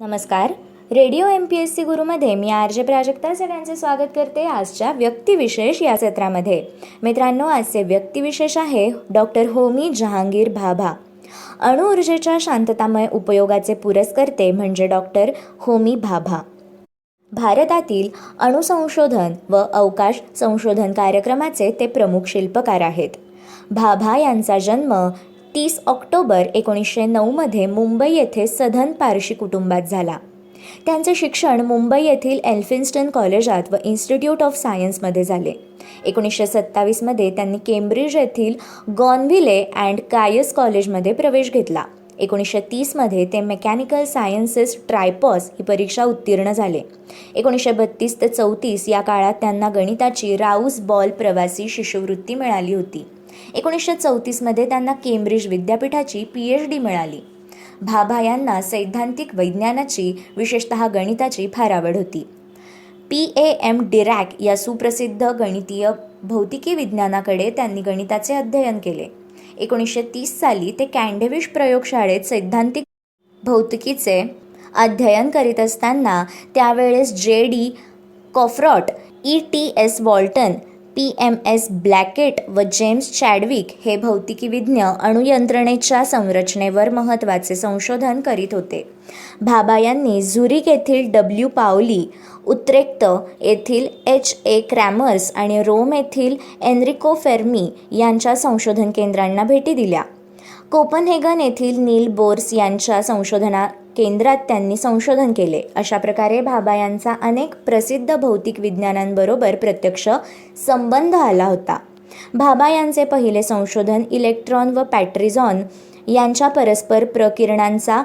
नमस्कार. Radio M P S C गुरुमध्ये मी R J Prajakta सगळ्यांचे स्वागत करते आजच्या व्यक्तिविशेष या सत्रामध्ये. मित्रांनो आजचे व्यक्तिविशेष आहे डॉक्टर होमी जहांगीर भाभा. अणुऊर्जेच्या शांततामय उपयोगाचे पुरस्कर्ते म्हणजे डॉक्टर होमी भाभा. भारतातील अणुसंशोधन व अवकाश संशोधन कार्यक्रमाचे ते प्रमुख शिल्पकार आहेत. भाभा यांचा जन्म तीस ऑक्टोबर एकोणीसशे नऊमध्ये मुंबई येथे सधन पारशी कुटुंबात झाला. त्यांचे शिक्षण मुंबई येथील एल्फिन्स्टन कॉलेजात व इन्स्टिट्यूट ऑफ सायन्समध्ये झाले. एकोणीसशे सत्तावीसमध्ये त्यांनी केम्ब्रिज येथील गॉनव्हिले अँड कायस कॉलेजमध्ये प्रवेश घेतला. एकोणीसशे तीसमध्ये ते मेकॅनिकल सायन्सेस ट्रायपॉस ही परीक्षा उत्तीर्ण झाले. एकोणीसशे बत्तीस ते चौतीस या काळात त्यांना गणिताची राऊस बॉल प्रवासी शिष्यवृत्ती मिळाली होती. एकोणीसशे चौतीसमध्ये त्यांना केम्ब्रिज विद्यापीठाची पी एच डी मिळाली. भाभा यांना सैद्धांतिक वैज्ञानाची विशेषतः गणिताची फार आवड होती. पी ए एम डिरॅक या सुप्रसिद्ध गणितीय भौतिकी विज्ञानाकडे त्यांनी गणिताचे अध्ययन केले. एकोणीसशे तीस साली ते कॅन्डेविश प्रयोगशाळेत सैद्धांतिक भौतिकीचे अध्ययन करीत असताना त्यावेळेस J D Cockcroft E T S Walton P M S Blackett व जेम्स चॅडविक हे भौतिकीविज्ञ अणुयंत्रणेच्या संरचनेवर महत्त्वाचे संशोधन करीत होते. भाभा यांनी झुरिक येथील डब्ल्यू पावली उत्रेक्त येथील एच ए क्रॅमर्स आणि रोम येथील एनरिको फेर्मी यांच्या संशोधन केंद्रांना भेटी दिल्या. कोपनहेगन येथील नील बोर्स यांच्या संशोधना केंद्रात त्यांनी संशोधन केले. अशा प्रकारे भाभा यांचा अनेक प्रसिद्ध भौतिक विज्ञानांबरोबर प्रत्यक्ष संबंध आला होता. भाभा यांचे पहिले संशोधन इलेक्ट्रॉन व पॅट्रिझॉन यांच्या परस्पर प्रकिरणांचा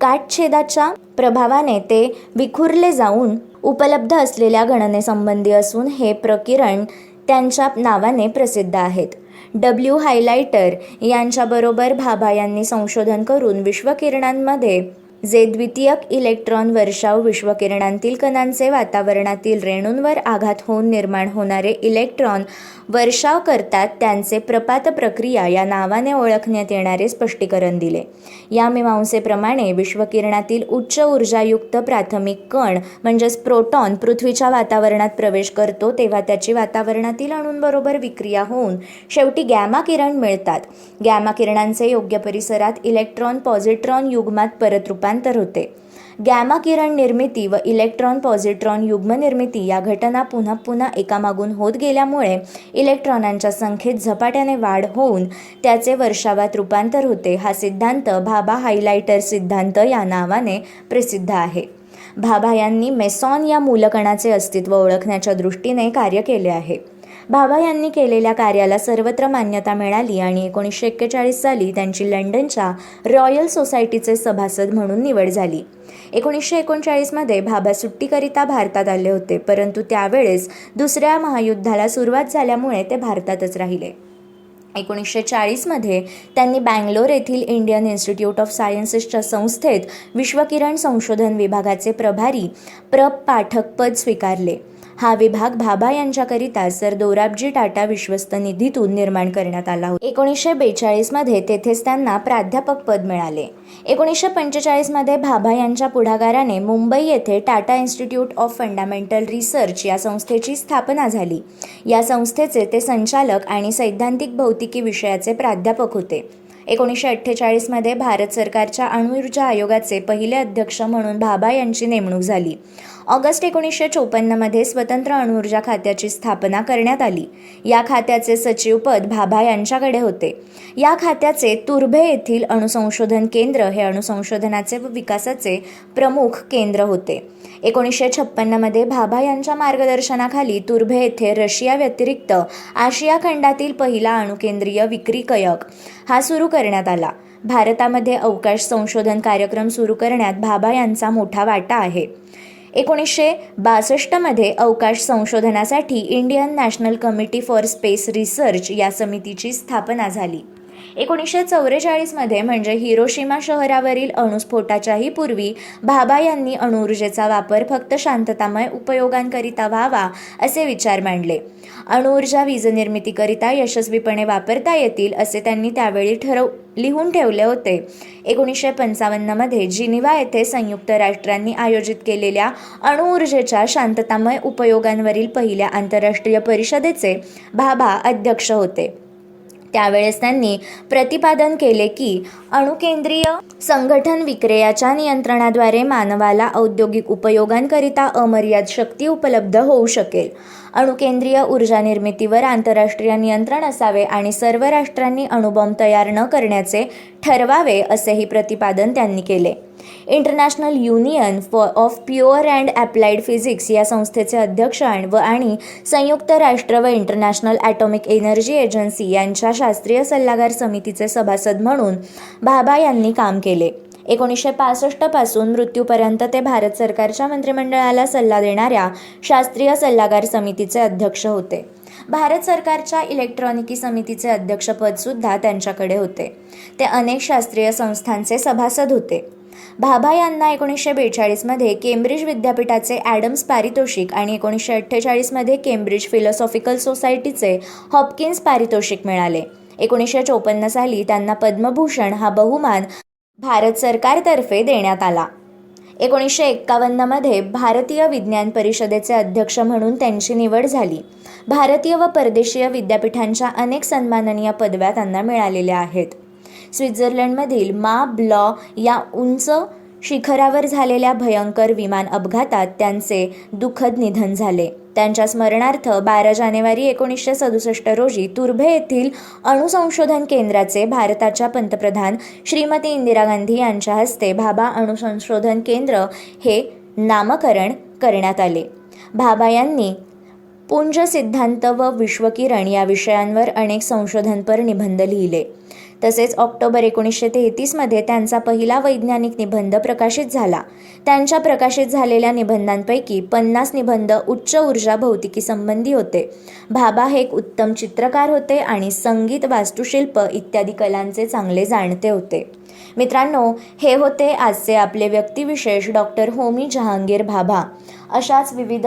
काटछेदाच्या प्रभावाने ते विखुरले जाऊन उपलब्ध असलेल्या गणनेसंबंधी असून हे प्रकिरण त्यांच्या नावाने प्रसिद्ध आहेत. डब्ल्यू हायलायटर यांच्याबरोबर भाभा यांनी संशोधन करून विश्वकिरणांमध्ये जे द्वितीयक इलेक्ट्रॉन वर्षाव विश्वकिरणांतील कणांचे वातावरणातील रेणूंवर आघात होऊन निर्माण होणारे इलेक्ट्रॉन वर्षाव करतात त्यांचे प्रपात प्रक्रिया या नावाने ओळखण्यात येणारे स्पष्टीकरण दिले. या मीमांसेप्रमाणे विश्वकिरणातील उच्च ऊर्जायुक्त प्राथमिक कण म्हणजेच प्रोटॉन पृथ्वीच्या वातावरणात प्रवेश करतो तेव्हा त्याची वातावरणातील अणूंबरोबर विक्रिया होऊन शेवटी गॅमा किरण मिळतात. गॅमा किरणांचे योग्य परिसरात इलेक्ट्रॉन पॉझिट्रॉन युग्मात परत रूपांतर होते. गॅमा किरण निर्मिती व इलेक्ट्रॉन पॉझिट्रॉन युग्मनिर्मिती या घटना पुन्हा पुन्हा एकामागून होत गेल्यामुळे इलेक्ट्रॉनांच्या संख्येत झपाट्याने वाढ होऊन त्याचे वर्षावात रूपांतर होते. हा सिद्धांत भाभा हायलायटर सिद्धांत या नावाने प्रसिद्ध आहे. भाभा यांनी मेसॉन या मूलकणाचे अस्तित्व ओळखण्याच्या दृष्टीने कार्य केले आहे. भाभा यांनी केलेल्या कार्याला सर्वत्र मान्यता मिळाली आणि एकोणीसशे एक्केचाळीस साली त्यांची लंडनच्या रॉयल सोसायटीचे सभासद म्हणून निवड झाली. एकोणीसशे एकोणचाळीसमध्ये भाभा सुट्टीकरिता भारतात आले होते परंतु त्यावेळेस दुसऱ्या महायुद्धाला सुरुवात झाल्यामुळे ते भारतातच राहिले. एकोणीसशे चाळीसमध्ये त्यांनी बँगलोर येथील इंडियन इन्स्टिट्यूट ऑफ सायन्सेसच्या संस्थेत विश्वकिरण संशोधन विभागाचे प्रभारी प्र पाठकपद स्वीकारले. हा विभाग भाभा यांच्याकरिता सर दोराबजी टाटा विश्वस्त निधीतून निर्माण करण्यात आला होता. एकोणीसशे बेचाळीसमध्ये तेथेच त्यांना प्राध्यापक पद मिळाले. एकोणीसशे पंचेचाळीसमध्ये भाभा यांच्या पुढाकाराने मुंबई येथे Tata institute of fundamental research या संस्थेची स्थापना झाली. या संस्थेचे ते संचालक आणि सैद्धांतिक भौतिकी विषयाचे प्राध्यापक होते. एकोणीसशे अठ्ठेचाळीसमध्ये भारत सरकारच्या अणुऊर्जा आयोगाचे पहिले अध्यक्ष म्हणून भाभा यांची नेमणूक झाली. ऑगस्ट एकोणीसशे चोपन्नमध्ये स्वतंत्र अणुऊर्जा खात्याची स्थापना करण्यात आली. या खात्याचे सचिवपद भाभा यांच्याकडे होते. या खात्याचे तुर्भे येथील अणुसंशोधन केंद्र हे अणुसंशोधनाचे व विकासाचे प्रमुख केंद्र होते. एकोणीसशे छप्पन्नमध्ये भाभा यांच्या मार्गदर्शनाखाली तुर्भे येथे रशिया व्यतिरिक्त आशिया खंडातील पहिला अणुकेंद्रीय विक्री कयक हा सुरू करण्यात आला. भारतामध्ये अवकाश संशोधन कार्यक्रम सुरू करण्यात भाभा यांचा मोठा वाटा आहे. एकोणीसशे बासष्टमध्ये अवकाश संशोधनासाठी Indian national committee for space research या समितीची स्थापना झाली. एकोणीसशे चौवेचाळीसमध्ये म्हणजे हिरोशिमा शहरावरील अणुस्फोटाच्याही पूर्वी भाभा यांनी अणुऊर्जेचा वापर फक्त शांततामय उपयोगांकरिता व्हावा असे विचार मांडले. अणुऊर्जा वीज निर्मितीकरिता यशस्वीपणे वापरता येतील असे त्यांनी त्यावेळी ठरव लिहून ठेवले होते. एकोणीसशे पंचावन्नमध्ये जिनिवा येथे संयुक्त राष्ट्रांनी आयोजित केलेल्या अणुऊर्जेच्या शांततामय उपयोगांवरील पहिल्या आंतरराष्ट्रीय परिषदेचे भाभा अध्यक्ष होते. त्यावेळेस त्यांनी प्रतिपादन केले की अणुकेंद्रीय संघटन विक्रेयाच्या नियंत्रणाद्वारे मानवाला औद्योगिक उपयोगांकरिता अमर्याद शक्ती उपलब्ध होऊ शकेल. अणुकेंद्रीय ऊर्जा निर्मितीवर आंतरराष्ट्रीय नियंत्रण असावे आणि सर्व राष्ट्रांनी अणुबॉम्ब तयार न करण्याचे ठरवावे असेही प्रतिपादन त्यांनी केले. International union for of pure and applied physics या संस्थेचे अध्यक्ष व आणि संयुक्त राष्ट्र व इंटरनॅशनल ॲटॉमिक एनर्जी एजन्सी यांच्या शास्त्रीय सल्लागार समितीचे सभासद म्हणून भाभा यांनी काम केले. एकोणीसशे पासष्टपासून मृत्यूपर्यंत ते भारत सरकारच्या मंत्रिमंडळाला सल्ला देणाऱ्या शास्त्रीय सल्लागार समितीचे अध्यक्ष होते. भारत सरकारच्या इलेक्ट्रॉनिकी समितीचे अध्यक्षपदसुद्धा त्यांच्याकडे होते. ते अनेक शास्त्रीय संस्थांचे सभासद होते. भाभा यांना एकोणीसशे बेचाळीसमध्ये केम्ब्रिज विद्यापीठाचे ॲडम्स पारितोषिक आणि एकोणीसशे अठ्ठेचाळीसमध्ये केम्ब्रिज फिलॉसॉफिकल सोसायटीचे हॉपकिन्स पारितोषिक मिळाले. एकोणीसशे चोपन्न साली त्यांना पद्मभूषण हा बहुमान भारत सरकारतर्फे देण्यात आला. एकोणीसशे एक्कावन्नमध्ये भारतीय विज्ञान परिषदेचे अध्यक्ष म्हणून त्यांची निवड झाली. भारतीय व परदेशीय विद्यापीठांच्या अनेक सन्माननीय पदव्या त्यांना मिळालेल्या आहेत. स्वित्झर्लंडमधील मा ब्लॉ या उंच शिखरावर झालेल्या भयंकर विमान अपघातात त्यांचे दुःखद निधन झाले. त्यांच्या स्मरणार्थ बारा जानेवारी एकोणीसशे सदुसष्ट रोजी तुर्भे येथील अणुसंशोधन केंद्राचे भारताच्या पंतप्रधान श्रीमती इंदिरा गांधी यांच्या हस्ते भाभा अणुसंशोधन केंद्र हे नामकरण करण्यात आले. भाभा यांनी पुंज सिद्धांत व विश्वकिरण या विषयांवर अनेक संशोधनपर निबंध लिहिले. तसेच ऑक्टोबर एकोणीसशे तेहतीसमध्ये त्यांचा पहिला वैज्ञानिक निबंध प्रकाशित झाला. त्यांच्या प्रकाशित झालेल्या निबंधांपैकी पन्नास निबंध उच्च ऊर्जा भौतिकी संबंधी होते. भाभा हे एक उत्तम चित्रकार होते आणि संगीत वास्तुशिल्प इत्यादी कलांचे चांगले जाणते होते. मित्रांनो हे होते आजचे आपले व्यक्तिविशेष डॉक्टर होमी जहांगीर भाभा. अशाच विविध